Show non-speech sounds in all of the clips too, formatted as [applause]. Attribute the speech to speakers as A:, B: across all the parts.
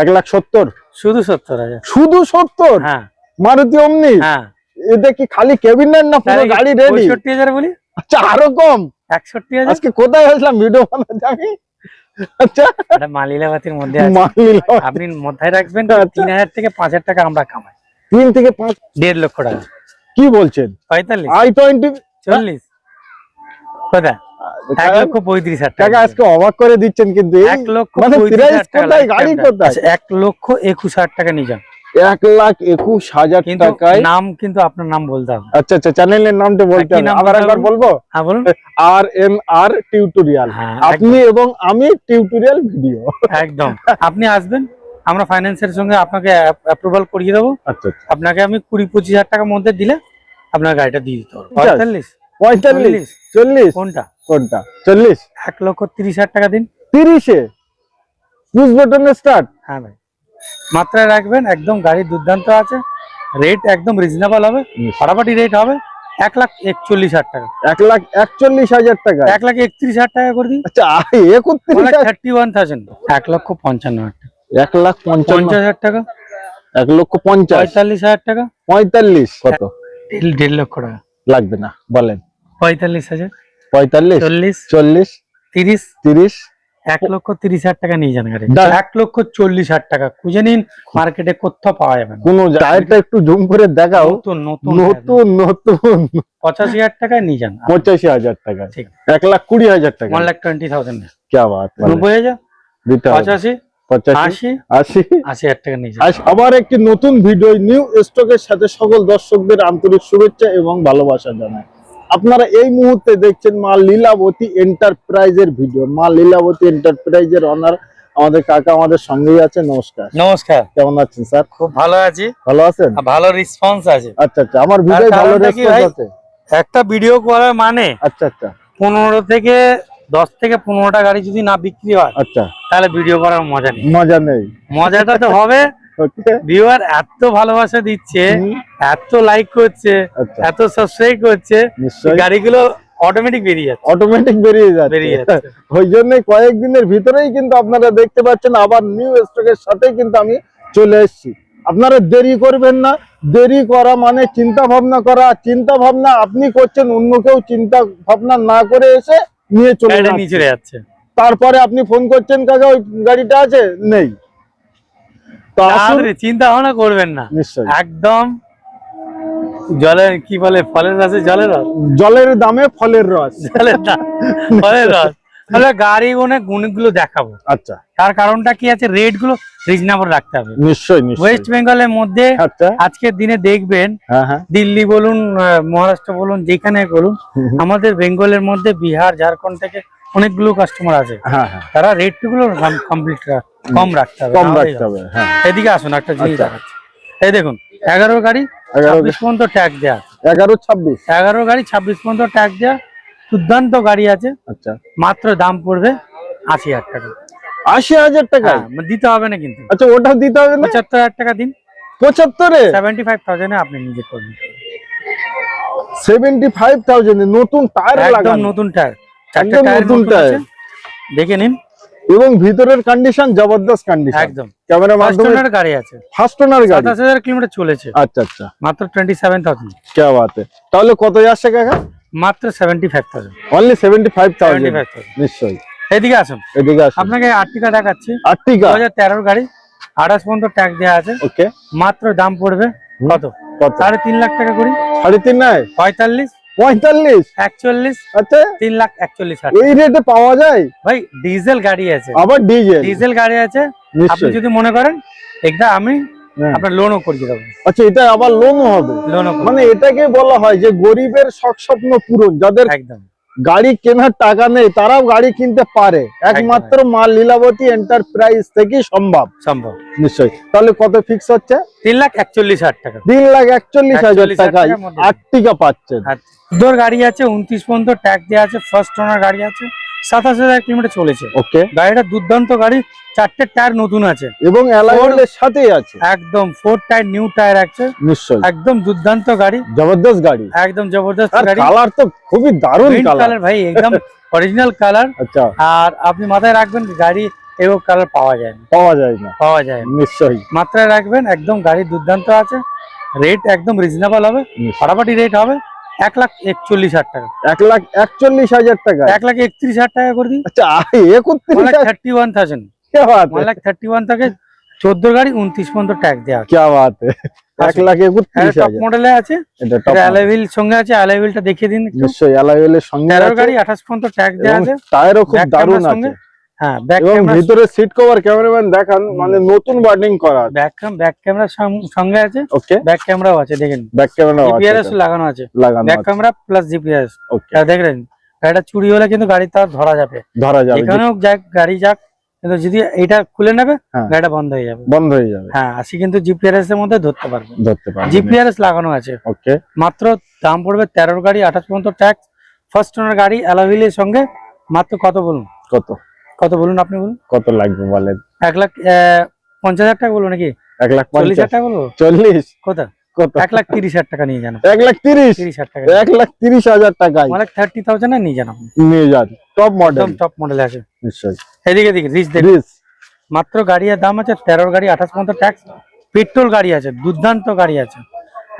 A: এক লাখ সত্তর।
B: শুধু সত্তর হাজার।
A: শুধু সত্তর?
B: হ্যাঁ।
A: মারুতি অমনি?
B: হ্যাঁ।
A: এটা কি খালি কেবিনের না পুরো গাড়ি রেডি
B: পঁয়ষট্টি হাজার বলি?
A: আচ্ছা আরও কম।
B: একষট্টি হাজার?
A: আজকে কোথায় আসলাম? ভিডিও বানাতে আমি? আচ্ছা।
B: মালিলাবাতির মধ্যে। আপনি মাথায় রাখবেন
A: আচ্ছা।
B: তিন হাজার থেকে পাঁচ হাজার টাকা আমরা কামাই।
A: তিন থেকে পাঁচ
B: দেড় লক্ষ টাকা।
A: কি বলছেন?
B: পঁয়তাল্লিশ।
A: আই টোয়েন্টি
B: চল্লিশ। কোথায়? এক লক্ষ পঁয়ত্রিশ হাজার
A: টাকা। আজকে অবাক করে দিচ্ছেন কিন্তু
B: এক লক্ষ পঁয়ত্রিশ
A: প্রাইস
B: হাজার টাকা
A: কোথায় গাড়ি কোথায়?
B: এক লক্ষ একুশ হাজার টাকা নিয়ে যান।
A: এক লাখ একুশ হাজার টাকায়
B: নাম কিন্তু আপনার নাম বলতে হবে।
A: আচ্ছা আচ্ছা চ্যানেলের নামটা বলতে হবে। আবার একবার বলব?
B: হ্যাঁ বলুন।
A: আর এম আর টিউটোরিয়াল
B: হ্যাঁ
A: আপনি এবং আমি টিউটোরিয়াল ভিডিও
B: একদম। আপনি আসবেন আমরা ফাইন্যান্সের সঙ্গে আপনাকে অ্যাপ্রুভাল করিয়ে দেবো।
A: আচ্ছা আচ্ছা।
B: আপনাকে আমি কুড়ি পঁচিশ হাজার টাকার মধ্যে দিলে আপনার গাড়িটা দিয়ে দিতে হবে পঁয়তাল্লিশ।
A: পঁয়তাল্লিশ।
B: চল্লিশ? কোনটা?
A: কোনটা? চল্লিশ।
B: এক লক্ষ তিরিশ হাজার টাকা দিন।
A: তিরিশে? পুশ বাটনের স্টার্ট
B: হ্যাঁ ভাই। মাত্রায় রাখবেন একদম গাড়ি দুর্দান্ত আছে। রেট একদম রিজনেবল হবে। ফাটাফাটি রেট হবে। এক লাখ একচল্লিশ হাজার টাকা।
A: এক লাখ একচল্লিশ হাজার টাকা।
B: এক লাখ একত্রিশ হাজার টাকা করে দিন।
A: আচ্ছা
B: থার্টি ওয়ান থাউজেন্ড এক লক্ষ পঞ্চান্ন হাজার টাকা।
A: এক লাখ
B: পঞ্চাশ হাজার টাকা।
A: এক লক্ষ পঞ্চাশ।
B: পঁয়তাল্লিশ হাজার টাকা।
A: পঁয়তাল্লিশ। কত?
B: দেড় লক্ষ টাকা।
A: লাগবে না বলেন।
B: পঁয়তাল্লিশ হাজার।
A: পঁয়তাল্লিশ
B: চল্লিশ
A: চল্লিশ
B: তিরিশ
A: তিরিশ।
B: এক লক্ষ তিরিশ হাজার টাকা নিয়ে যান গাড়ি। এক লক্ষ চল্লিশ হাজার টাকা। খুঁজে নিন মার্কেটে কোথাও পাওয়া যাবে না।
A: কোনো টায়ারটা একটু জুম করে দেখাও।
B: নতুন নতুন পঁচাশি হাজার টাকায় নিয়ে যান।
A: পঁচাশি হাজার টাকা।
B: ঠিক।
A: এক লাখ কুড়ি হাজার টাকা।
B: One lakh twenty thousand.
A: কে বাত মানে?
B: নব্বই হাজার? পঁচাশি?
A: আবার একটি নতুন ভিডিও নিউ স্টকের সাথে সকল দর্শকদের আন্তরিক শুভেচ্ছা এবং ভালোবাসা জানায় আপনারা এই মুহূর্তে দেখছেন মা লীলাবতী এন্টারপ্রাইজের ভিডিও। মা লীলাবতী এন্টারপ্রাইজের অনার আমাদের কাকা আমাদের সঙ্গেই আছে নমস্কার।
B: নমস্কার।
A: কেমন আছেন স্যার?
B: খুব ভালো আছি।
A: ভালো আছেন?
B: ভালো রেসপন্স আছে।
A: আচ্ছা আচ্ছা। আমার ভিডিও ভালো রেসপন্স আছে?
B: একটা ভিডিও করার মানে
A: আচ্ছা আচ্ছা।
B: পনেরো থেকে দশ থেকে পনেরোটা গাড়ি যদি না বিক্রি হয়
A: আচ্ছা।
B: তাহলে ভিডিও করার মজা নেই।
A: মজা নেই।
B: মজাটা তো হবে। ভিউয়ার এত ভালোবাসা দিচ্ছে এত লাইক করছে
A: আচ্ছা।
B: এত সাবস্ক্রাইব করছে গাড়িগুলো অটোমেটিক বেরিয়ে যাচ্ছে।
A: অটোমেটিক বেরিয়ে
B: বেরিয়ে
A: যাচ্ছে।
B: যাচ্ছে [laughs]
A: ওই কয়েকদিনের ভিতরেই কিন্তু আপনারা দেখতে পাচ্ছেন আবার নিউ স্টকের সাথেই কিন্তু আমি চলে এসেছি। আপনারা দেরি করবেন না দেরি করা মানে চিন্তা ভাবনা করা। চিন্তা ভাবনা আপনি করছেন অন্য কেউ চিন্তা ভাবনা না করে এসে নিয়ে চলে যাচ্ছে।
B: নিচে যাচ্ছে।
A: তারপরে আপনি ফোন করছেন কাকা ওই গাড়িটা আছে? নেই।
B: তাড়াতাড়ি চিন্তা ভাবনা করবেন না। একদম জলের কি বলে ফলের রসে জলের রস?
A: জলের দামে ফলের রস।
B: জলের দাম ফলের রস। তাহলে গাড়ি গুনে গুণগুলো দেখাবো।
A: আচ্ছা।
B: তার কারণটা কি আছে? রেটগুলো রিজনেবল রাখতে হবে।
A: নিশ্চয়ই
B: ওয়েস্ট বেঙ্গলের মধ্যে
A: আচ্ছা।
B: আজকের দিনে দেখবেন
A: হ্যাঁ হ্যাঁ।
B: দিল্লি বলুন মহারাষ্ট্র বলুন যেখানে বলুন। আমাদের বেঙ্গলের মধ্যে বিহার ঝাড়খণ্ড থেকে অনেকগুলো কাস্টমার আছে
A: হ্যাঁ হ্যাঁ।
B: তারা রেটগুলো কমপ্লিট কম রাখতে হবে
A: কম রাখতে হবে হ্যাঁ।
B: এদিকে আসুন একটা জিনিস
A: আচ্ছা।
B: দেখাচ্ছি। এই দেখুন এগারো গাড়ি ছাব্বিশ পর্যন্ত ট্যাগ দেওয়া
A: এগারো ছাব্বিশ।
B: এগারো গাড়ি ছাব্বিশ পর্যন্ত ট্যাগ দেওয়া দুর্দান্ত গাড়ি আছে।
A: আচ্ছা।
B: মাত্র দাম পড়বে আশি হাজার টাকা।
A: আশি হাজার টাকা?
B: হ্যাঁ মানে দিতে হবে না কিন্তু।
A: আচ্ছা ওটা দিতে হবে না?
B: পঁচাত্তর হাজার টাকা দিন।
A: পঁচাত্তরে?
B: সেভেন্টি ফাইভ থাউজেন্ডে আপনি নিজে করবেন
A: সেভেন্টি ফাইভ থাউজেন্ড নতুন টায়ার
B: একদম নতুন টায়ার
A: একদম নতুন টায়ার।
B: দেখে নিন।
A: এবং ভিতরের কন্ডিশন জবরদস্ত কন্ডিশন
B: একদম।
A: ক্যামেরা মাধ্যমে
B: গাড়ি আছে।
A: ফার্স্ট ওনার গাড়ি।
B: সাতাশ হাজার কিলোমিটার চলেছে।
A: আচ্ছা আচ্ছা।
B: মাত্র টোয়েন্টি সেভেন থাউজেন্ড
A: বাত? है তাহলে কত যাচ্ছে কাকা?
B: মাত্র seventy five thousand
A: only seventy five
B: seventy
A: thousand
B: five thousand
A: নিশ্চয়ই।
B: এদিকে আসুন।
A: এদিকে আসুন।
B: আপনাকে আর্টিকা দেখাচ্ছি।
A: আর্টিকা
B: হাজার তেরোর গাড়ি। আঠাশ পর্যন্ত ট্যাগ দেওয়া আছে।
A: ওকে
B: মাত্র দাম পড়বে। কত?
A: কত?
B: সাড়ে তিন লাখ টাকা করি।
A: সাড়ে তিন নয়
B: পঁয়তাল্লিশ। একচল্লিশ
A: আচ্ছা।
B: তিন লাখ একচল্লিশ হাজার।
A: এই রেটে পাওয়া যায়?
B: ভাই ডিজেল গাড়ি আছে।
A: আবার ডিজেল
B: ডিজেল গাড়ি আছে। আপনি যদি মনে করেন এটা আমি
A: হ্যাঁ।
B: আপনার লোনও করিয়ে দেবো।
A: আচ্ছা এটা আবার লোনও হবে?
B: লোনও
A: মানে এটাকে বলা হয় যে গরিবের শখ স্বপ্ন পূরণ যাদের
B: একদম।
A: গাড়ি কেনার টাকা নেই তারাও গাড়ি কিনতে পারে। একমাত্র মাল লীলাবতী এন্টারপ্রাইজ থেকে সম্ভব।
B: সম্ভব।
A: নিশ্চয়ই। তাহলে কত ফিক্স হচ্ছে?
B: তিন লাখ একচল্লিশ হাজার টাকা।
A: তিন লাখ একচল্লিশ হাজার টাকায়
B: আট
A: টিকা পাচ্ছেন।
B: গাড়ি আছে উনত্রিশ পর্যন্ত ট্যাক্স দেওয়া আছে ফার্স্ট ওনার গাড়ি আছে। সাতাশ হাজার কিলোমিটার চলেছে।
A: ওকে।
B: গাড়িটা দুর্দান্ত গাড়ি চারটে টায়ার নতুন আছে।
A: এবং সাথেই আছে।
B: একদম ফোর টায়ার নিউ টায়ার আছে।
A: নিশ্চয়ই।
B: একদম দুর্দান্ত গাড়ি।
A: জবরদস্ত গাড়ি।
B: একদম জবরদস্ত গাড়ি।
A: কালার তো খুবই দারুণ কালার
B: ভাই একদম অরিজিনাল কালার
A: আচ্ছা।
B: আর আপনি মাথায় রাখবেন গাড়ি এগুলো কালার পাওয়া যায় না।
A: পাওয়া যায় না।
B: পাওয়া যায় না।
A: নিশ্চয়ই।
B: মাত্রায় রাখবেন একদম গাড়ি দুর্দান্ত আছে। রেট একদম রিজনেবল হবে। ফাটাফাটি রেট হবে। এক লাখ একচল্লিশ হাজার টাকা।
A: এক লাখ একচল্লিশ হাজার টাকা।
B: এক লাখ একত্রিশ হাজার টাকা করে দিন।
A: আচ্ছা thirty one
B: thousand.
A: One
B: lakh thirty one থাকে চোদ্দ গাড়ি উনত্রিশ পর্যন্ত ট্যাক্স দেওয়া
A: কে বাত? এক লাখ একত্রিশ
B: হ্যাঁ,
A: হাজার।
B: মডেলে আছে। অ্যালাইভিল সঙ্গে আছে অ্যালাইভিলটা দেখিয়ে দিন
A: নিশ্চয়ই অ্যালাইভিলের সঙ্গে
B: গাড়ি আঠাশ পর্যন্ত ট্যাক্স দেওয়া আছে।
A: টায়ারও খুব দারুণ আছে।
B: হ্যাঁ ব্যাক ক্যামেরা
A: ভিতরে সিট কভার ক্যামেরাম্যান দেখান মানে নতুন বার্নিং করা
B: ব্যাক ব্যাক ক্যামেরা সঙ্গে আছে
A: ওকে
B: ব্যাক ক্যামেরাও আছে দেখেন।
A: ব্যাক ক্যামেরা
B: জিপিআরএস লাগানো আছে।
A: Back
B: camera plus GPRS
A: okay
B: দেখলেন গাড়িটা চুরি হলে কিন্তু গাড়ি তার ধরা যাবে।
A: ধরা যাবে।
B: যেখানেও যাক গাড়ি যাক কিন্তু যদি এটা খুলে নেবে
A: হ্যাঁ।
B: গাড়িটা বন্ধ হয়ে যাবে।
A: বন্ধ হয়ে যাবে।
B: হ্যাঁ আসি কিন্তু জিপিআরএস এর মধ্যে ধরতে পারবে।
A: ধরতে পারবে।
B: জিপিআরএস লাগানো আছে।
A: ওকে
B: মাত্র দাম পড়বে তেরোর গাড়ি আঠাশ পর্যন্ত ট্যাক্স ফার্স্ট ওনার গাড়ি অ্যালাভিলের সঙ্গে। মাত্র কত বলুন?
A: কত?
B: কত বলুন আপনি বলুন?
A: কত লাগবে বলেন?
B: এক লাখ পঞ্চাশ হাজার টাকা বলব নাকি?
A: এক লাখ
B: চল্লিশ হাজার টাকা বলব?
A: চল্লিশ?
B: কত? এক লাখ তিরিশ হাজার টাকা নিয়ে
A: এক লাখ তিরিশ?
B: তিরিশ হাজার টাকা
A: এক লাখ তিরিশ হাজার
B: টাকা থার্টি থাউজেন্ড নিয়ে
A: টপ মডেল
B: টপ মডেল আছে
A: নিশ্চয়ই।
B: মাত্র গাড়ির দাম আছে তেরো গাড়ি আঠাশ পর্যন্ত ট্যাক্স পেট্রোল গাড়ি আছে দুর্দান্ত গাড়ি আছে।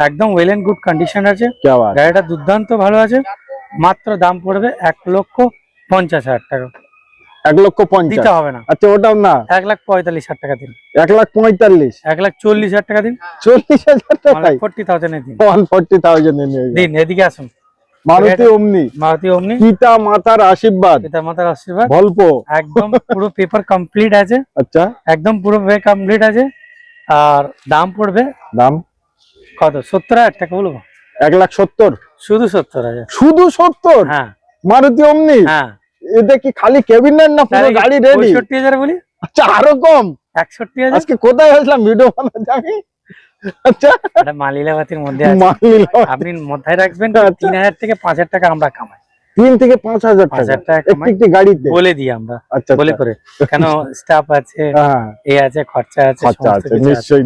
B: একদম ওয়েল এন্ড গুড কন্ডিশন আছে। গাড়িটা দুর্দান্ত ভালো আছে। মাত্র দাম পড়বে এক লক্ষ পঞ্চাশ হাজার টাকা।
A: এক লক্ষ পঞ্চাশ।
B: দিতে হবে না।
A: আচ্ছা ওটাও না।
B: এক লাখ পঁয়তাল্লিশ হাজার টাকা দিন।
A: এক লাখ পঁয়তাল্লিশ।
B: এক লাখ চল্লিশ হাজার টাকা দিন।
A: চল্লিশ হাজার টাকায়
B: ফোর্টি থাউজেন্ডে দিন।
A: ওয়ান ফোর্টি থাউজেন্ড
B: দিন এদিকে আসুন।
A: মারুতি অমনি।
B: মারুতি অমনি।
A: পিতা মাতার আশীর্বাদ।
B: পিতা মাতার আশীর্বাদ।
A: গল্প
B: একদম পুরো পেপার কমপ্লিট আছে।
A: আচ্ছা।
B: একদম পুরো পেপার কমপ্লিট আছে। আর দাম পড়বে
A: দাম?
B: কত? সত্তর হাজার টাকা বলব?
A: এক লাখ সত্তর।
B: শুধু সত্তর হাজার।
A: শুধু সত্তর?
B: হ্যাঁ।
A: মারুতি অমনি?
B: হ্যাঁ।
A: এটা কি খালি কেবিনেট না পুরো গাড়ি রেডি
B: বলি।
A: আচ্ছা আরও কম?
B: একষট্টি হাজার?
A: আজকে কোথায় আসলাম? ভিডিও বানাতে আমি আচ্ছা।
B: এটা মালিলাবাতির মধ্যে আছে।
A: মাল
B: আপনি মাথায় রাখবেন
A: আচ্ছা।
B: থেকে টাকা আমরা কামাই।
A: তিন থেকে পাঁচ হাজার
B: পাঁচ
A: টাকা গাড়িতে।
B: বলে দিই আমরা।
A: আচ্ছা
B: বলে। করে। কেন স্টাফ আছে
A: হ্যাঁ।
B: এ আছে খরচা আছে।
A: নিশ্চয়ই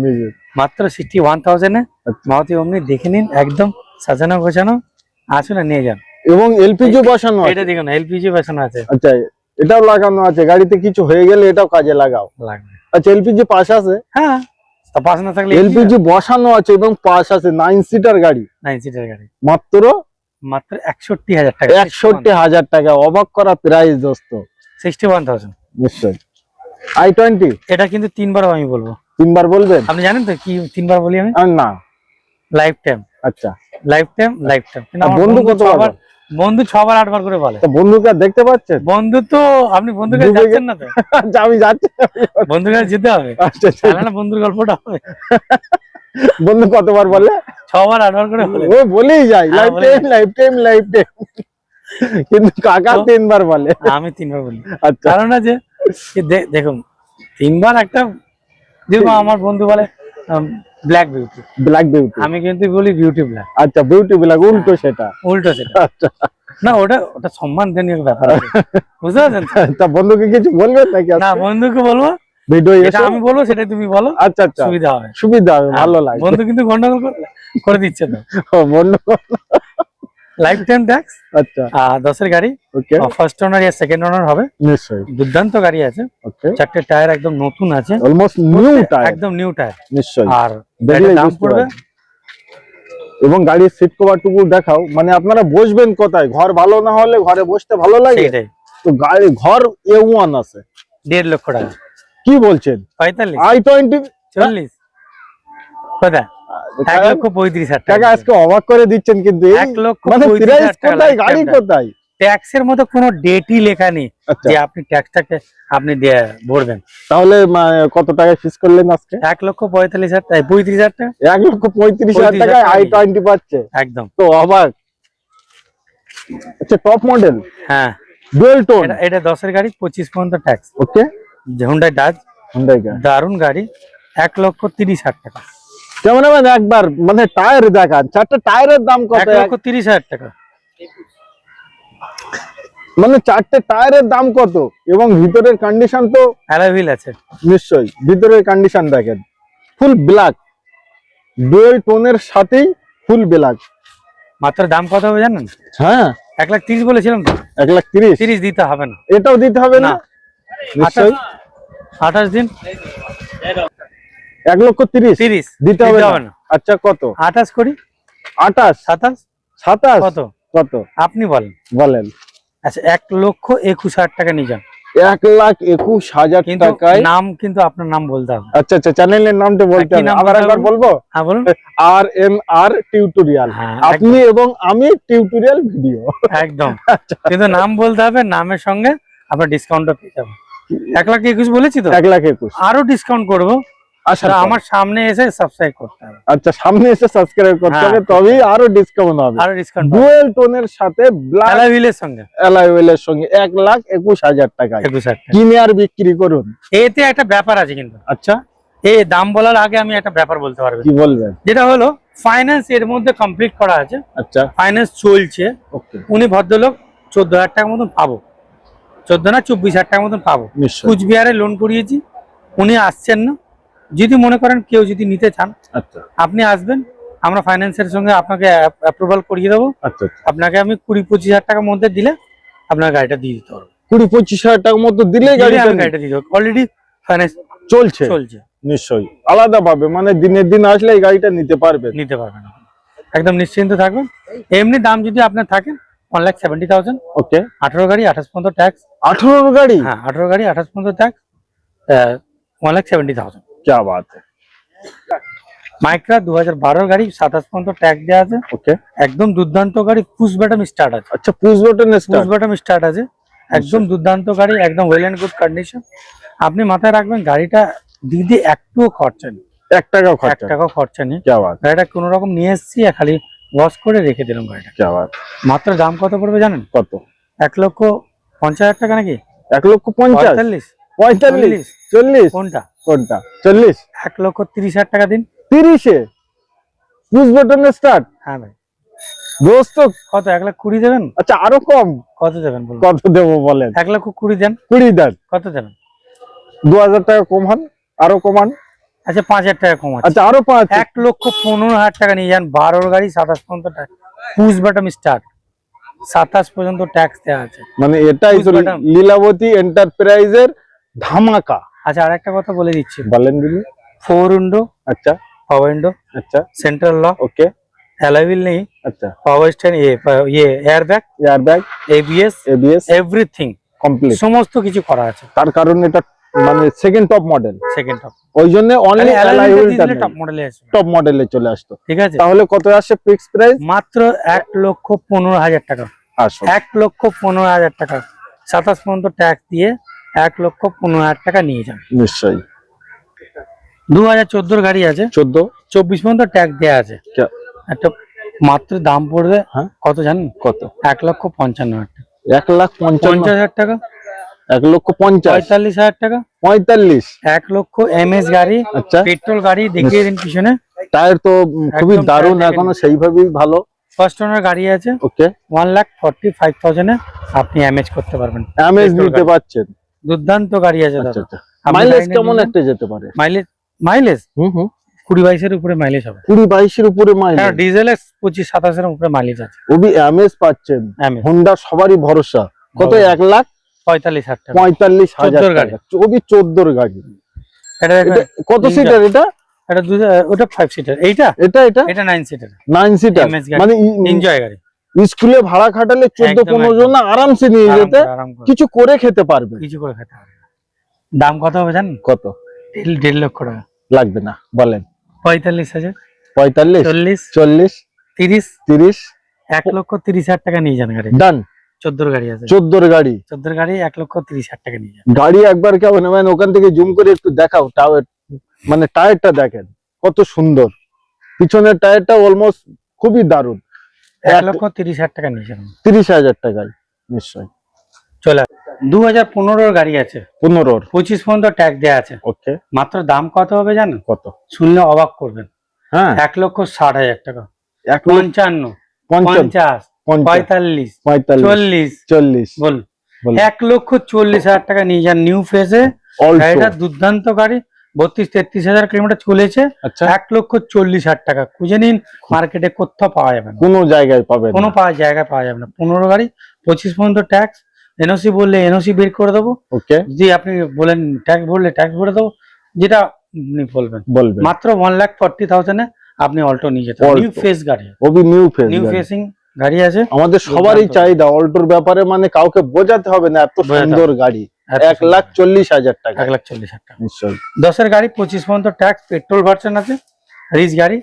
B: মাত্র সিক্সটি ওয়ান থাউজেন্ডে। মারুতি অমনি দেখে নিন একদম সাজানো গোছানো। আসুন আর নিয়ে যান।
A: এবং এলপিজি বসানো
B: এটা দেখুন এলপিজি বসানো আছে।
A: আচ্ছা এটাও লাগানো আছে গাড়িতে কিছু হয়ে গেলে এটাও কাজে লাগাও।
B: লাগবে।
A: আচ্ছা এলপিজি পাস আছে?
B: হ্যাঁ পাস না থাকলে
A: এলপিজি বসানো আছে এবং পাস আছে নাইন সিটার গাড়ি।
B: নাইন সিটের গাড়ি।
A: মাত্র?
B: মাত্র একষট্টি হাজার টাকা।
A: একষট্টি হাজার টাকা অবাক করা প্রাইস দোস্ত।
B: সিক্সটি ওয়ান থাউজেন্ড
A: নিশ্চয়ই। আই টোয়েন্টি
B: এটা কিন্তু তিনবার আমি বলব।
A: তিনবার বলবেন?
B: আপনি জানেন তো কি তিনবার বলি আমি?
A: না।
B: লাইফ টাইম
A: আচ্ছা।
B: লাইফ টাইম লাইফ টাইম
A: বন্ধু কতবার
B: ছবার বন্ধু ছবার আটবার করে বলে।
A: বন্ধুকে দেখতে পাচ্ছেন?
B: বন্ধু তো আপনি বন্ধুকে যাচ্ছেন না তো? [laughs]
A: আমি যাচ্ছি।
B: বন্ধুকে যেতে হবে।
A: আচ্ছা আচ্ছা।
B: না বন্ধুর গল্পটা হবে।
A: বন্ধু কতবার বলে?
B: ছবার আটবার করে বলে।
A: ও বলেই যায়।
B: Life
A: time life time life time কিন্তু কাকা তিনবার বলে।
B: আমি তিনবার বলি।
A: আচ্ছা।
B: কারণ আছে দেখুন তিনবার একটা যেরকম আমার বন্ধু বলে ব্ল্যাক বিউটি
A: ব্ল্যাক বিউটি
B: আমি কিন্তু বলি বিউটি ব্ল্যাক
A: আচ্ছা বিউটি ব্ল্যাক উল্টো সেটা।
B: উল্টো সেটা।
A: আচ্ছা।
B: না ওটা ওটা সম্মান জনক ব্যাপার। বুঝতে পারছেন তো?
A: বন্ধুকে কিছু বলবেন নাকি
B: না বন্ধুকে বলব।
A: ভিডিও
B: এটা আমি বলব সেটা তুমি বলো।
A: আচ্ছা আচ্ছা।
B: সুবিধা হবে।
A: সুবিধা হবে ভালো লাগে
B: বন্ধু কিন্তু গন্ডগোল করে- করে দিচ্ছে না
A: ও, বন্ধু
B: লাইফ টাইম ট্যাক্স
A: আচ্ছা।
B: দশের গাড়ি।
A: ওকে
B: ফার্স্ট ওনার ইয়া সেকেন্ড ওনার হবে।
A: নিশ্চয়ই।
B: দুর্দান্ত গাড়ি আছে।
A: ওকে
B: চারটে টায়ার একদম নতুন আছে।
A: অলমোস্ট নিউ টায়ার
B: একদম নিউ টায়ার
A: নিশ্চয়ই।
B: আর গাড়ির দাম পড়বে।
A: এবং গাড়ির সিট কভার টুকু দেখাও। মানে আপনারা বসবেন কোথায়? ঘর ভালো না হলে ঘরে বসতে ভালো লাগে? তো গাড়ি ঘর এ ওয়ান আছে।
B: দেড় লক্ষ টাকা।
A: কি বলছেন?
B: পঁয়তাল্লিশ।
A: আই টোয়েন্টি
B: চল্লিশ। কোথায়? এক লক্ষ পঁয়ত্রিশ হাজার
A: টাকা আজকে অবাক করে দিচ্ছেন কিন্তু
B: এক লক্ষ
A: মানে কোথায়? গাড়ি কোথায়?
B: ট্যাক্সের মতো কোনো ডেটই লেখা নেই
A: আচ্ছা।
B: যে আপনি ট্যাক্সটাকে আপনি ভরবেন।
A: তাহলে কত টাকা ফিস করলেন আজকে?
B: এক লক্ষ পঁয়তাল্লিশ হাজার টাকা পঁয়ত্রিশ হাজার টাকা?
A: এক লক্ষ পঁয়ত্রিশ হাজার টাকায় আই টোয়েন্টি পাচ্ছে।
B: একদম।
A: তো অবাক। আচ্ছা টপ মডেল
B: হ্যাঁ।
A: ডুয়েল টোন
B: এটা দশের গাড়ি পঁচিশ পর্যন্ত
A: tax
B: okay Hyundai
A: does Hyundai
B: দারুণ গাড়ি এক লক্ষ তিরিশ হাজার টাকা।
A: ক্যামেরাম্যান একবার মানে টায়ার দেখান চারটে টায়ারের দাম কত?
B: এক লক্ষ তিরিশ হাজার টাকা।
A: মানে চারটে টায়ারের দাম কত? এবং ভিতরের কন্ডিশন তো
B: অ্যালাভিল আছে।
A: নিশ্চয়ই ভিতরের কন্ডিশন দেখেন। ফুল ব্ল্যাক ডুয়েল টোনের সাথেই ফুল ব্ল্যাক
B: মাত্র দাম কত হবে জানেন?
A: হ্যাঁ।
B: এক লাখ তিরিশ বলেছিলাম
A: এক লাখ তিরিশ।
B: তিরিশ দিতে হবে না।
A: এটাও দিতে হবে না?
B: না।
A: নিশ্চয়ই।
B: আঠাশ দিন?
A: এক লক্ষ তিরিশ।
B: তিরিশ।
A: দিতে হবে
B: হবে
A: না। আচ্ছা কত?
B: আঠাশ করি।
A: আঠাশ?
B: সাতাশ?
A: সাতাশ?
B: কত?
A: কত?
B: আপনি বলেন।
A: বলেন।
B: আচ্ছা এক লক্ষ একুশ হাজার টাকা নিয়ে যান।
A: এক লাখ একুশ হাজার টাকায়
B: নাম কিন্তু আপনার নাম বলতে হবে।
A: আচ্ছা আচ্ছা চ্যানেলের নামটা বলতে হবে। আবার একবার বলব?
B: হ্যাঁ বলুন।
A: R M R tutorial.
B: হ্যাঁ
A: আপনি এবং আমি টিউটোরিয়াল ভিডিও।
B: একদম। [laughs] কিন্তু নাম বলতে হবে নামের সঙ্গে আপনার ডিসকাউন্টটা পেয়ে যাবেন। এক লাখ একুশ বলেছি তো?
A: এক লাখ একুশ।
B: আরও ডিসকাউন্ট করব।
A: আচ্ছা
B: তা আমার সামনে এসে সাবস্ক্রাইব করতে হবে।
A: আচ্ছা সামনে এসে সাবস্ক্রাইব করতে
B: হ্যাঁ।
A: হবে তবেই আরও ডিসকাউন্ট হবে।
B: আরও ডিসকাউন্ট
A: ডুয়েল টোনের সাথে ব্ল্যাক
B: সঙ্গে?
A: সঙ্গে লাখ একুশ হাজার টাকায়
B: একুশ হাজার টাকা।
A: কিনে আর বিক্রি করুন।
B: এতে একটা ব্যাপার আছে কিন্তু।
A: আচ্ছা।
B: এই দাম বলার আগে আমি একটা ব্যাপার বলতে পারব।
A: কি বলবেন?
B: যেটা হলো ফাইন্যান্স এর মধ্যে কমপ্লিট করা আছে।
A: আচ্ছা।
B: ফাইন্যান্স চলছে। উনি ভদ্রলোক চোদ্দ হাজার টাকার মতন পাবো। চোদ্দ না চব্বিশ হাজার টাকার মতন পাবো। কুচবিহারে লোন করিয়েছি। উনি আসছেন না। যদি মনে করেন কেউ যদি নিতে চান
A: আচ্ছা।
B: আপনি আসবেন আমরা ফাইন্যান্সের সঙ্গে আপনাকে অ্যাপ্রুভাল করিয়ে দেবো।
A: আচ্ছা আচ্ছা।
B: আপনাকে আমি কুড়ি পঁচিশ হাজার টাকার মধ্যে দিলে আপনার গাড়িটা দিয়ে দিতে পারব
A: কুড়ি পঁচিশ হাজার টাকার মতো দিলে গাড়িটা
B: দিয়ে দেবো। অলরেডি ফাইন্যান্স
A: চলছে?
B: চলছে।
A: নিশ্চয়ই। আলাদা পাবে মানে দিনের দিন আসলে এই গাড়িটা নিতে পারবে।
B: নিতে পারবেন একদম নিশ্চিন্ত থাকবেন। এমনি দাম যদি আপনার থাকে one lakh seventy thousand
A: okay
B: আঠারো গাড়ি আঠাশ পর্যন্ত ট্যাক্স
A: আঠারো গাড়ি?
B: হ্যাঁ আঠারো গাড়ি আঠাশ পর্যন্ত tax one lakh seventy thousand
A: क्या बात है
B: মাইক্রা দু হাজার বারোর গাড়ি সাতাশ পর্যন্ত ট্যাক্স দেওয়া আছে
A: ওকে
B: একদম দুর্দান্ত গাড়ি পুশ বাটম স্টার্ট আছে
A: আচ্ছা push button
B: push
A: start
B: button start আছে একদম দুর্দান্ত গাড়ি একদম ওয়েল অ্যান্ড গুড কন্ডিশন আপনি মাথায় রাখবেন গাড়িটা দিদি একটুও খরচা নেই
A: এক টাকা
B: এক
A: খরচা
B: টাকাও খরচা নেই
A: क्या बात
B: গাড়িটা কোনো রকম নিয়ে এসেছি খালি ওয়াশ করে রেখে দিলাম গাড়িটা
A: क्या बात
B: মাত্র দাম কত পড়বে জানেন
A: কত
B: এক লক্ষ পঞ্চাশ হাজার টাকা নাকি
A: এক লক্ষ পঞ্চাশ
B: পঁয়তাল্লিশ
A: পঁয়তাল্লিশ চল্লিশ?
B: কোনটা?
A: কোনটা? চল্লিশ?
B: এক লক্ষ তিরিশ হাজার টাকা দিন।
A: তিরিশে? বাটন স্টার্ট
B: হ্যাঁ ভাই।
A: দোস্ত
B: কত এক লাখ কুড়ি দেবেন?
A: আচ্ছা আরও কম।
B: কত দেবেন
A: কত দেবো বলেন?
B: এক লক্ষ কুড়ি দেন।
A: কুড়ি দেন।
B: কত দেবেন?
A: দু হাজার টাকা কমান আরও কমান
B: আচ্ছা পাঁচ হাজার টাকা কম আছে।
A: আচ্ছা আরও পাঁচ
B: এক লক্ষ পনেরো হাজার টাকা নিয়ে যান বারোর গাড়ি সাতাশ পর্যন্ত বাটম স্টার্ট সাতাশ পর্যন্ত ট্যাক্স দেওয়া আছে।
A: মানে এটাই। লীলাবতী এন্টারপ্রাইজের ধামাকা।
B: আচ্ছা আর একটা কথা বলে দিচ্ছি।
A: বলেন দিদি
B: ফোর উইন্ডো
A: আচ্ছা।
B: পাওয়ার উইন্ডো
A: আচ্ছা।
B: Central lock
A: okay.
B: Alloy wheel নেই।
A: আচ্ছা।
B: পাওয়ার স্ট্যান্ড ইয়ে air bag
A: air bag
B: ABS
A: ABS
B: everything.
A: Complete.
B: সমস্ত কিছু করা আছে।
A: তার কারণ এটা মানে second top model
B: second top
A: ওই জন্য অনলি
B: টপ মডেলে আসবে।
A: টপ মডেলে চলে আসতো।
B: ঠিক আছে?
A: তাহলে কত আসে ফিক্স প্রাইস
B: মাত্র এক লক্ষ পনেরো হাজার টাকা।
A: আসো
B: এক লক্ষ পনেরো হাজার টাকা। সাতাশ পর্যন্ত ট্যাক্স দিয়ে এক লক্ষ পনেরো হাজার টাকা নিয়ে যান
A: নিশ্চয়ই।
B: দু হাজার চোদ্দোর গাড়ি আছে।
A: চোদ্দ?
B: চব্বিশ পর্যন্ত ট্যাক্স দেওয়া আছে। একটা মাত্র দাম পড়বে।
A: হ্যাঁ।
B: কত জানেন?
A: কত?
B: এক লক্ষ পঞ্চান্ন হাজার টাকা।
A: এক লাখ
B: পঞ্চাশ হাজার টাকা।
A: এক লক্ষ পঞ্চাশ।
B: পঁয়তাল্লিশ হাজার টাকা।
A: পঁয়তাল্লিশ।
B: এক লক্ষ এমএস গাড়ি
A: আচ্ছা।
B: পেট্রোল গাড়ি দেখিয়ে দিন পিছনে।
A: টায়ার তো খুবই দারুণ এখনও সেইভাবেই ভালো।
B: ফার্স্ট ওনার গাড়ি আছে।
A: Okay
B: one lakh forty five থাউজেন্ডে আপনি এমএচ করতে পারবেন। Petrol
A: নিতে পারছেন।
B: দুর্দান্ত গাড়ি আছে
A: আচ্ছা
B: দাদা
A: আচ্ছা মাইলেজ কেমন একটা যেতে পারে?
B: মাইলেজ মাইলেজ
A: হুম হুম।
B: কুড়ি বাইশের উপরে মাইলেজ হবে।
A: কুড়ি বাইশের উপরে মাইলেজ
B: কারণ পঁচিশ সাতাশের উপরে মাইলেজ আছে।
A: ওবি এমএস পাচ্ছেন। হোন্ডা সবারই ভরসা। কত এক লাখ?
B: পঁয়তাল্লিশ হাজার টাকা।
A: পঁয়তাল্লিশ হাজার
B: গাড়ি।
A: ওবি চোদ্দোর গাড়ি। কত সিটার এটা?
B: ওটা ফাইভ সিটার এইটা?
A: এটা এটা?
B: এটা নাইন সিটার
A: নাইন সিটার মানে
B: এনজয় গাড়ি।
A: স্কুলে ভাড়া খাটালে চোদ্দ পনেরো জন আরামসে নিয়ে যেতে। কিছু করে খেতে পারবে।
B: কিছু করে খেতে না। দাম কত হবে জানেন?
A: কত?
B: দেড়- দেড় লক্ষ টাকা।
A: লাগবে না বলেন।
B: পঁয়তাল্লিশ হাজার?
A: পঁয়তাল্লিশ
B: চল্লিশ
A: চল্লিশ
B: তিরিশ
A: তিরিশ
B: এক লক্ষ তিরিশ হাজার টাকা নিয়ে যান গাড়ি।
A: ডান।
B: চোদ্দোর গাড়ি আছে।
A: চোদ্দোর গাড়ি।
B: চোদ্দোর গাড়ি এক লক্ষ তিরিশ হাজার টাকা নিয়ে যান।
A: গাড়ি একবার কেমন মানে ওখান থেকে জুম করে একটু দেখাও টাওয়ার মানে টায়ারটা দেখেন কত সুন্দর। পিছনের টায়ারটা অলমোস্ট খুবই দারুণ।
B: এক
A: এক-
B: লক্ষ তিরিশ হাজার টাকা নিয়ে
A: তিরিশ হাজার টাকায় নিশ্চয়
B: চলে দু হাজার পনেরোর গাড়ি আছে।
A: পনেরোর।
B: পঁচিশ পর্যন্ত ট্যাগ দেওয়া আছে।
A: ওকে।
B: মাত্র দাম কত হবে জানেন
A: কত?
B: শুনলে অবাক করবেন।
A: হ্যাঁ।
B: এক লক্ষ ষাট হাজার টাকা। পঞ্চান্ন।
A: পঞ্চাশ।
B: পঁয়তাল্লিশ।
A: পঁয়তাল্লিশ।
B: চল্লিশ।
A: চল্লিশ।
B: বল। এক লক্ষ চল্লিশ হাজার টাকা নিয়ে যান নিউ ফেসে গাড়িটা দুর্দান্ত গাড়ি। বত্রিশ তেত্রিশ হাজার কিলোমিটার চলেছে।
A: আচ্ছা।
B: এক লক্ষ চল্লিশ হাজার টাকা। খুঁজে নিন মার্কেটে কোথাও পাওয়া যাবে না।
A: কোনো জায়গায় পাবে
B: কোনো পাওয়া জায়গায় পাওয়া যাবে না। পনেরো গাড়ি পঁচিশ পর্যন্ত ট্যাক্স এনওসি বললে এনওসি বের করে দেবো।
A: ওকে
B: যদি আপনি বলেন ট্যাক্স ভরলে ট্যাক্স ভরে দেবো। যেটা আপনি বলবেন।
A: বলবেন।
B: মাত্র ওয়ান লাখ ফর্টি থাউজেন্ডে আপনি অল্টো নিয়ে যেতে। নিউ ফেস গাড়ি।
A: ওবি নিউ ফেস
B: নিউ ফেসিং গাড়ি আছে।
A: আমাদের সবারই। চাহিদা। অল্টোর ব্যাপারে মানে কাউকে বোঝাতে হবে না এত সুন্দর গাড়ি। এক লাখ চল্লিশ হাজার টাকা।
B: এক লাখ চল্লিশ হাজার টাকা।
A: নিশ্চয়ই।
B: দশের গাড়ি পঁচিশ পর্যন্ত ট্যাক্স পেট্রোল ভার্সন আছে রিচ গাড়ি।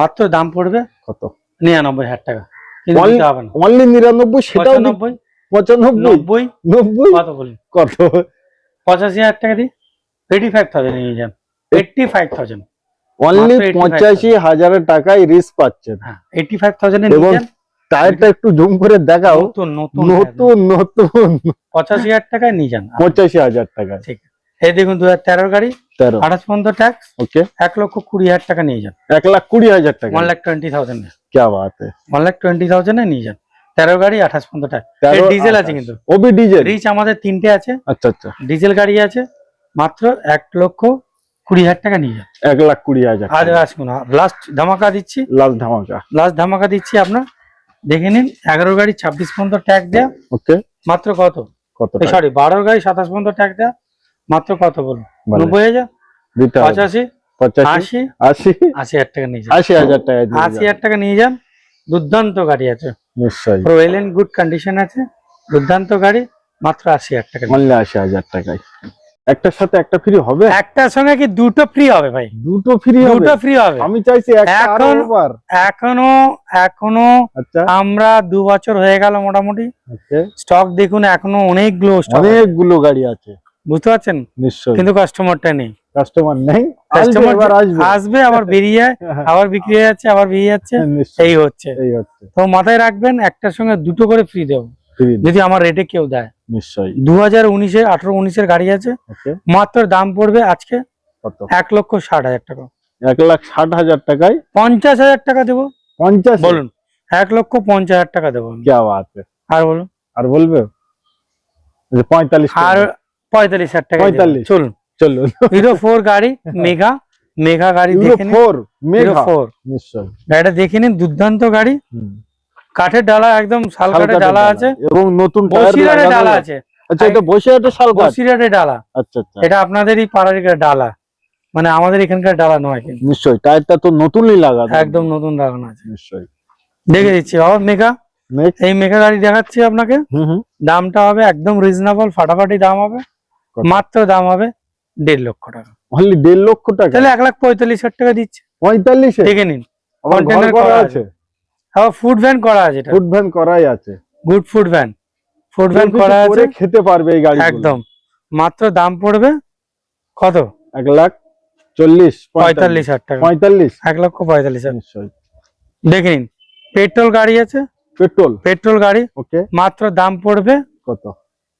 B: মাত্র দাম পড়বে
A: কত?
B: নিরানব্বই হাজার টাকা।
A: অনলি নিরানব্বই সেটাও
B: পঁচানব্বই? নব্বই? কত বলি
A: কত?
B: পঁচাশি হাজার টাকা দিই এইটি ফাইভ থাউজেন্ড নিয়ে যান। এইটটি ফাইভ থাউজেন্ড
A: অনলি পঁচাশি হাজারের টাকায় রিস্ক পাচ্ছেন।
B: হ্যাঁ ফাইভ থাউজেন্ডে নিয়ে যান।
A: টায়ারটা একটু জুম করে দেখাও।
B: হ্যাঁ, নতুন
A: নতুন
B: পঁচাশি হাজার টাকায় নিয়ে যান।
A: পঁচাশি হাজার টাকা।
B: ঠিক। এই দেখুন দু হাজার তেরো গাড়ি।
A: তেরো।
B: আঠাশ
A: ওকে।
B: এক লক্ষ কুড়ি হাজার টাকা নিয়ে যান।
A: এক লাখ কুড়ি হাজার টাকা।
B: ওয়ান লাখ টোয়েন্টি
A: কে
B: ওয়ান লাখ টোয়েন্টি নিয়ে যান। তেরো গাড়ি আঠাশ ডিজেল আছে কিন্তু।
A: ওবি ডিজেল
B: রিচ আমাদের তিনটে আছে।
A: আচ্ছা আচ্ছা।
B: ডিজেল গাড়ি আছে। মাত্র এক লক্ষ কুড়ি হাজার টাকা নিয়ে যান।
A: এক লাখ কুড়ি হাজার
B: আর আসুন লাস্ট ধামাকা দিচ্ছি।
A: লাস্ট ধামাকা।
B: লাস্ট ধামাকা দিচ্ছি আপনার। দেখে নিন এগারো গাড়ি ছাব্বিশ পর্যন্ত ট্যাক্স দেয়া।
A: ওকে।
B: মাত্র কত?
A: কত
B: সরি বারো গাড়ি সাতাশ পর্যন্ত ট্যাক্স দেয়া। মাত্র কত বলুন। নব্বই হাজার? পঁচাশি? আশি?
A: আশি?
B: আশি হাজার টাকা নিয়ে যান।
A: আশি হাজার টাকা
B: আশি হাজার টাকা নিয়ে যান। দুর্দান্ত গাড়ি আছে।
A: নিশ্চয়ই।
B: এন্ড গুড কন্ডিশন আছে। দুর্দান্ত গাড়ি মাত্র আশি হাজার টাকা।
A: আশি হাজার টাকায়। একটার সাথে একটা ফ্রি হবে?
B: একটার সঙ্গে কি দুটো ফ্রি হবে ভাই?
A: দুটো ফ্রি হবে?
B: দুটো ফ্রি হবে।
A: আমি চাইছি একটা আরও
B: এখন- এখনও এখনও
A: আচ্ছা।
B: আমরা দু বছর হয়ে গেল মোটামুটি। স্টক দেখুন এখনও অনেকগুলো স্টক
A: অনেকগুলো গাড়ি আছে।
B: বুঝতে পারছেন?
A: নিশ্চয়ই।
B: কিন্তু কাস্টমারটা নেই।
A: কাস্টমার নেই?
B: কাস্টমার
A: আসবে।
B: আসবে আবার বেরিয়ে যায় আবার বিক্রি হয়ে যাচ্ছে আবার বেরিয়ে যাচ্ছে।
A: নিশ্চয়ই।
B: এই হচ্ছে।
A: এই হচ্ছে।
B: তো মাথায় রাখবেন একটার সঙ্গে দুটো করে ফ্রি দেবো। যদি আমার রেটে কেউ দেয়।
A: নিশ্চয়ই।
B: দু হাজার উনিশের আঠারো উনিশের গাড়ি আছে মাত্র দাম পড়বে আজকে এক লক্ষ ষাট হাজার টাকা।
A: এক লাখ ষাট হাজার টাকায়?
B: পঞ্চাশ হাজার টাকা দেবো।
A: পঞ্চাশ?
B: বলুন এক লক্ষ পঞ্চাশ হাজার টাকা দেবো আর বলুন।
A: আর বলবে? পঁয়তাল্লিশ
B: আর পঁয়তাল্লিশ হাজার টাকা
A: পঁয়তাল্লিশ।
B: চলুন।
A: চলুন।
B: হিরো ফোর গাড়ি মেঘা। মেঘা গাড়ি
A: ফোর
B: ফোর দেখে নিন দুর্দান্ত গাড়ি। কাঠের ডালা একদম শাল কাঠের ডালা। আছে।
A: এবং নতুন টায়ার
B: বসিরহাটের ডালা আছে।
A: আচ্ছা এটা বসে একটা শাল কাঠ?
B: বসিরহাটের ডালা।
A: আচ্ছা আচ্ছা।
B: এটা আপনাদেরই পাড়ার ডালা। মানে আমাদের এখানকার ডালা নয় কিন্তু।
A: নিশ্চয়ই টায়ারটা তো নতুনই লাগানো
B: একদম নতুন লাগানো আছে।
A: নিশ্চয়ই।
B: দেখে দিচ্ছি বাবা
A: নেক্সট
B: এই মেঘা গাড়ি দেখাচ্ছি আপনাকে।
A: হুম হুম।
B: দামটা হবে একদম রিজনেবল ফাটাফাটি দাম হবে। মাত্র দাম হবে দেড় লক্ষ টাকা।
A: অনলি দেড় লক্ষ টাকা?
B: তাহলে এক লাখ পঁয়তাল্লিশ হাজার টাকা দিচ্ছে।
A: পঁয়তাল্লিশে?
B: দেখে নিন।
A: করা
B: করা
A: আছে।
B: আবার ফুড ভ্যান করা আছে এটা।
A: ফুড ভ্যান করাই আছে।
B: Good food van
A: food van
B: করা আছে।
A: খেতে পারবে এই গাড়ি
B: একদম। মাত্র দাম পড়বে কত?
A: এক লাখ চল্লিশ
B: পঁয়তাল্লিশ। হাজার টাকা।
A: পঁয়তাল্লিশ।
B: এক লক্ষ পঁয়তাল্লিশ
A: নিশ্চয়ই।
B: দেখে নিন পেট্রোল গাড়ি আছে?
A: পেট্রোল।
B: পেট্রোল গাড়ি।
A: ওকে।
B: মাত্র দাম পড়বে
A: কত?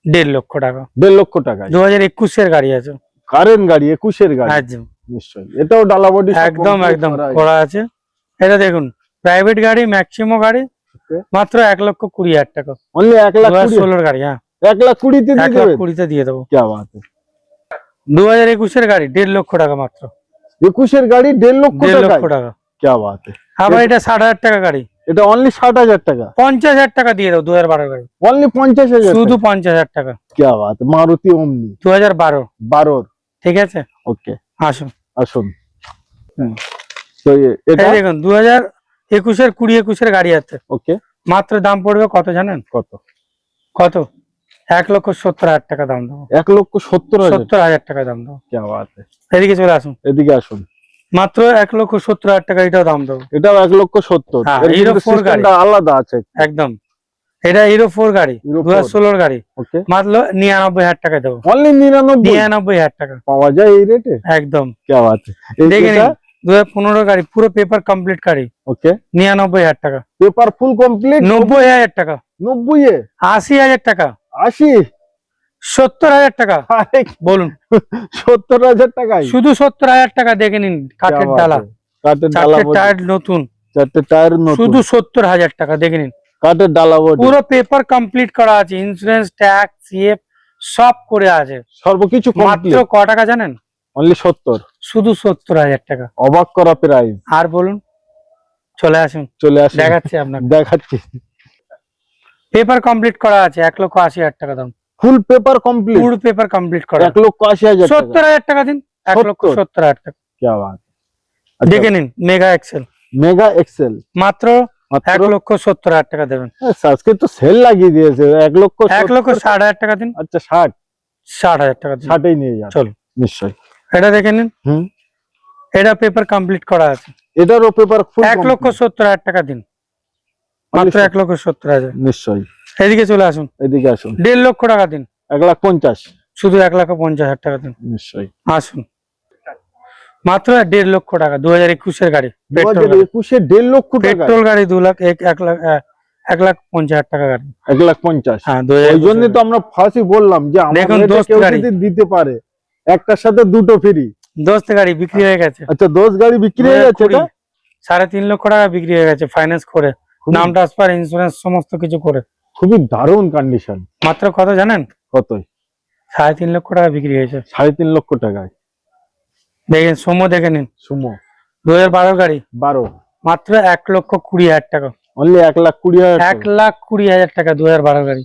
B: দেড় লক্ষ টাকা।
A: দেড় লক্ষ টাকা।
B: দু হাজার একুশের গাড়ি আছে।
A: কারেন্ট গাড়ি একুশের গাড়ি।
B: একদম।
A: নিশ্চয়ই। এটাও ডালা বডি
B: একদম একদম করা আছে। এটা দেখুন প্রাইভেট গাড়ি ম্যাক্সিমো গাড়ি মাত্র এক লক্ষ কুড়ি হাজার টাকা।
A: অনলি এক লাখ
B: ষোলোর গাড়ি হ্যাঁ।
A: এক লাখ কুড়িতে
B: কুড়িতে দিয়ে দেবো। দু হাজার একুশের গাড়ি দেড় লক্ষ টাকা মাত্র।
A: একুশের গাড়ি দেড় লক্ষ
B: দেড় লক্ষ
A: টাকা। কে বাত।
B: আবার এটা ষাট হাজার টাকা গাড়ি।
A: এটা অনলি ষাট হাজার টাকা?
B: পঞ্চাশ হাজার টাকা দিয়ে দেবো দু হাজার বারো গাড়ি।
A: অনলি পঞ্চাশ হাজার
B: শুধু পঞ্চাশ হাজার টাকা।
A: কে বাত মারুতি অমনি
B: দু হাজার বারো।
A: বারোর।
B: ঠিক আছে?
A: ওকে
B: আসুন।
A: আসুন।
B: দেখুন দু হাজার একুশের কুড়ি একুশের গাড়ি আছে।
A: ওকে।
B: মাত্র দাম পড়বে কত জানেন?
A: কত?
B: কত? এক লক্ষ সত্তর হাজার টাকা দাম দেবো।
A: এক লক্ষ সত্তর
B: সত্তর হাজার টাকা দাম দেবো। এদিকে চলে আসুন।
A: এদিকে আসুন।
B: মাত্র এক লক্ষ সত্তর হাজার টাকা এটাও দাম দেবো।
A: এটাও এক লক্ষ সত্তর।
B: হ্যাঁ, হিরো
A: ফোর আলাদা আছে।
B: একদম। এটা হিরো ফোর গাড়ি দু হাজার ষোলোর গাড়ি। মাত্র নিরানব্বই হাজার টাকা দেবো।
A: নিরানব্বই?
B: নিরানব্বই হাজার টাকা।
A: পাওয়া যায় এই রেটে
B: একদম।
A: কে
B: দেখে দু হাজার গাড়ি পুরো পেপার কমপ্লিট গাড়ি।
A: ওকে
B: নিরানব্বই হাজার টাকা।
A: পেপার ফুল কমপ্লিট
B: নব্বই হাজার টাকা।
A: নব্বই
B: আশি হাজার টাকা।
A: আশি?
B: সত্তর হাজার টাকা। বলুন।
A: সত্তর হাজার টাকা
B: শুধু সত্তর হাজার টাকা দেখে নিন কাঠের ডালা।
A: কাঠের ডালা
B: টায়ার নতুন।
A: চারটে টায়ার নতুন।
B: শুধু সত্তর হাজার টাকা দেখে নিন।
A: কাঠের ডালা
B: পুরো পেপার কমপ্লিট করা আছে। ইন্স্যুরেন্স ট্যাক্স সিএফ সব করে আছে।
A: সর্বকিছু
B: মাত্র ক টাকা জানেন?
A: অনলি সত্তর।
B: শুধু সত্তর হাজার টাকা।
A: অবাক করা প্রাইস
B: আর বলুন চলে আসুন।
A: চলে আসুন।
B: দেখাচ্ছি আপনাকে।
A: দেখাচ্ছি।
B: পেপার কমপ্লিট করা আছে এক লক্ষ আশি হাজার টাকা দাম।
A: Full paper complete
B: full paper complete করা।
A: এক লক্ষ আশি হাজার
B: সত্তর হাজার টাকা দিন এক লক্ষ সত্তর। হাজার টাকা।
A: কে বাত। আচ্ছা।
B: দেখে নিন মেগা এক্সেল
A: মেগা এক্সেল
B: মাত্র এক লক্ষ সত্তর হাজার টাকা দেবেন।
A: আজকে সেল লাগিয়ে দিয়েছে। এক লক্ষ
B: এক লক্ষ ষাট হাজার টাকা দিন।
A: আচ্ছা ষাট।
B: ষাট হাজার টাকা
A: ষাটেই নিয়ে যান।
B: চল
A: নিশ্চয়ই।
B: এটা দেখে নিন।
A: হুম।
B: এটা পেপার কমপ্লিট করা আছে।
A: এটারও পেপার ফুল
B: এক লক্ষ সত্তর হাজার টাকা দিন। মাত্র এক লক্ষ সত্তর হাজার।
A: নিশ্চয়ই।
B: এদিকে চলে আসুন।
A: এদিকে আসুন।
B: দেড় লক্ষ টাকা দিন।
A: এক লাখ পঞ্চাশ।
B: শুধু এক লাখ পঞ্চাশ হাজার টাকা দিন।
A: নিশ্চয়ই।
B: আসুন। মাত্র দেড় লক্ষ টাকা দু হাজার একুশের গাড়ি
A: দু
B: পেট্রোল
A: হাজার
B: গাড়ি।
A: একুশে দেড় লক্ষ
B: পেট্রোল গাড়ি দু লাখ এক লাখ এক লাখ পঞ্চাশ হাজার টাকা গাড়ি।
A: এক লাখ পঞ্চাশ।
B: হ্যাঁ
A: ওই জন্য তো আমরা ফার্স্টই বললাম যে
B: দেখুন।
A: দিতে পারে একটার সাথে দুটো ফ্রি
B: দোস্ত গাড়ি বিক্রি হয়ে গেছে।
A: আচ্ছা দশ গাড়ি বিক্রি হয়ে গেছে এটা?
B: সাড়ে তিন লক্ষ টাকা বিক্রি হয়ে গেছে ফাইন্যান্স করে। নাম ট্রান্সফার ইন্স্যুরেন্স সমস্ত কিছু করে।
A: খুবই দারুণ কন্ডিশন
B: মাত্র কত জানেন?
A: কতই?
B: সাড়ে তিন লক্ষ টাকা বিক্রি হয়েছে।
A: সাড়ে তিন লক্ষ টাকায়।
B: দেখেন সোমো দেখে নিন।
A: সুমো।
B: দু হাজার বারো গাড়ি।
A: বারো।
B: মাত্র এক লক্ষ কুড়ি হাজার টাকা।
A: অনলি এক লাখ কুড়ি হাজার
B: এক লাখ কুড়ি হাজার টাকা দু হাজার বারো গাড়ি।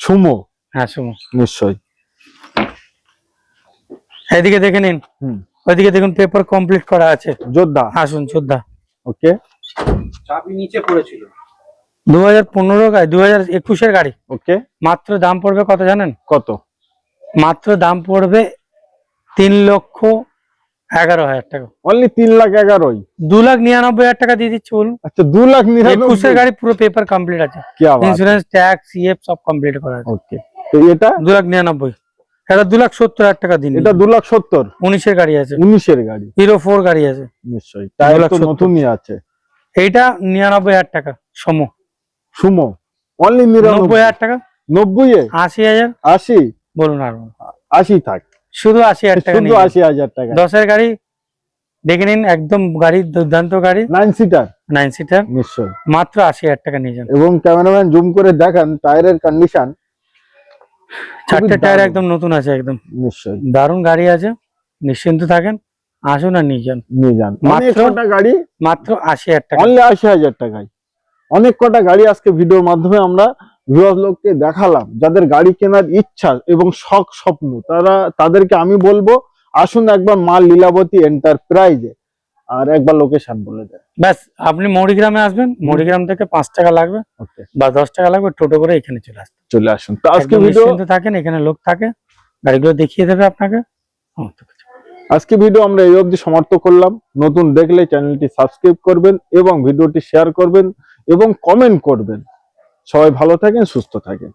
A: সুমো?
B: হ্যাঁ সোমো।
A: নিশ্চয়ই।
B: এদিকে দেখে নিন।
A: হুম।
B: ওইদিকে দেখুন পেপার কমপ্লিট করা আছে।
A: যোদ্ধা
B: আসুন যোদ্ধা
A: ওকে।
C: চাবি নিচে পড়েছিল।
B: দু হাজার পনেরো গাড়ি দু হাজার একুশের গাড়ি।
A: ওকে।
B: মাত্র দাম পড়বে কত জানেন?
A: কত?
B: মাত্র দাম পড়বে তিন লক্ষ এগারো হাজার টাকা।
A: অনলি তিন লাখ এগারোই?
B: দু লাখ নিরানব্বই হাজার টাকা দিয়ে দিচ্ছি বলুন।
A: আচ্ছা দু লাখ
B: একুশের গাড়ি পুরো পেপার কমপ্লিট আছে।
A: কি
B: ইন্স্যুরেন্স ট্যাক্স সিএফ সব কমপ্লিট করা আছে।
A: ওকে। তো এটা?
B: দু লাখ নিরানব্বই। এটা দু লাখ সত্তর হাজার টাকা দিন।
A: এটা দু লাখ সত্তর।
B: উনিশের গাড়ি আছে।
A: উনিশের গাড়ি।
B: হিরো ফোর গাড়ি আছে।
A: নিশ্চয়ই। নতুনই আছে।
B: এইটা নিরানব্বই হাজার টাকা সম।
A: সুমো। অনলি নিরানব্বই।
B: হাজার টাকা?
A: নব্বই
B: আশি হাজার?
A: আশি?
B: বলুন আর
A: আশি থাক।
B: শুধু আশি হাজার টাকা
A: শুধু আশি হাজার টাকা।
B: দশের গাড়ি দেখে নিন একদম গাড়ি দুর্দান্ত গাড়ি।
A: নাইন সিটার
B: নাইন সিটার
A: নিশ্চয়ই।
B: মাত্র আশি হাজার টাকা নিয়ে যান।
A: এবং ক্যামেরাম্যান জুম করে দেখান টায়ারের কন্ডিশন
B: চারটে টায়ার একদম নতুন আছে একদম।
A: নিশ্চয়ই।
B: দারুণ গাড়ি আছে নিশ্চিন্ত থাকেন আসুন আর নিয়ে যান।
A: নিয়ে যান।
B: মাত্র-
A: গাড়ি?
B: মাত্র আশি হাজার টাকা।
A: অনলি আশি হাজার টাকায়। অনেক কটা গাড়ি আজকে ভিডিওর মাধ্যমে আমরা ভিউয়ার্স লোককে দেখালাম যাদের গাড়ি কেনার ইচ্ছা এবং শখ স্বপ্ন। তারা তাদেরকে আমি বলব আসুন একবার মা লীলাবতী এন্টারপ্রাইজে আর একবার লোকেশন বলে দেন।
B: ব্যাস আপনি মৌরিগ্রামে আসবেন মৌরিগ্রাম থেকে পাঁচ টাকা লাগবে
A: ওকে।
B: বা দশ টাকা লাগবে টোটো করে এখানে চলে আসবেন
A: চলে আসুন। তো আজকে ভিডিও
B: থাকেন এখানে লোক থাকে গাড়িগুলো দেখিয়ে দেবে আপনাকে।
A: আজকে ভিডিও আমরা এই অবধি সমাপ্ত করলাম। নতুন দেখলে চ্যানেলটি সাবস্ক্রাইব করবেন এবং ভিডিওটি শেয়ার করবেন এবং কমেন্ট করবেন। সবাই ভালো থাকেন সুস্থ থাকেন।